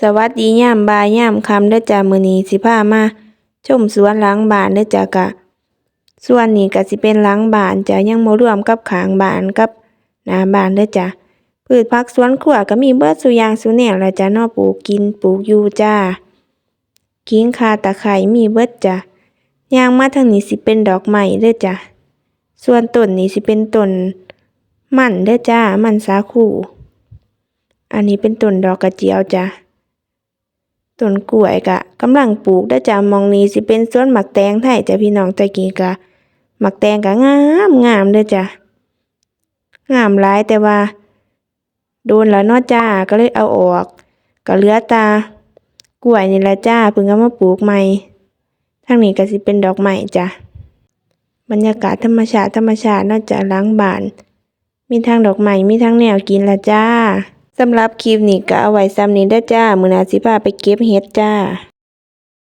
สวัสดียามบ่ายยามค่ำเด้อจ้ามื้อนี้สิพามา ชมสวนหลังบ้านเด้อจ้ากะ ส่วนนี้ก็สิเป็นหลังบ้านจ้ะยังบ่รวมกับข้างบ้านกับหน้าบ้านเด้อจ้ะพืชผักสวนครัวก็มีเบิดซุอย่างซุแนวแหละจ้ะเนาะปลูกกินปลูกอยู่จ้าขิงข่าตะไคร้มีเบิดจ้ะย่างมาทางนี้สิเป็นดอกไม้เด้อจ้ะส่วนต้นนี้สิเป็นต้นมันเด้อจ้ามันสาคูอันนี้เป็นต้นดอกกระเจียวจ้ะ ต้นกล้วยกะกำลังปลูกได้จ้ะมองนี้สิเป็นสวนหมักแตงไทยจ้ะพี่น้องตะกี้กะหมักแตงกะงามงามเด้อจ้ะงามหลายแต่ว่า โดนแล้วเนาะจ้าก็เลยเอาออก ก็เหลือตากล้วยนี่ละจ้าเพิ่งเอามาปลูกใหม่ทางนี้ก็สิเป็นดอกไม้จ้ะบรรยากาศธรรมชาติธรรมชาตินาะจ้ะหลังบาน มีทั้งดอกไม้มีทั้งแนวกินละจ้า สำหรับคลิปนี้ก็เอาไว้ซ้ำนี้เด้อจ้า มื้อหน้าสิพาไปเก็บเห็ดจ้า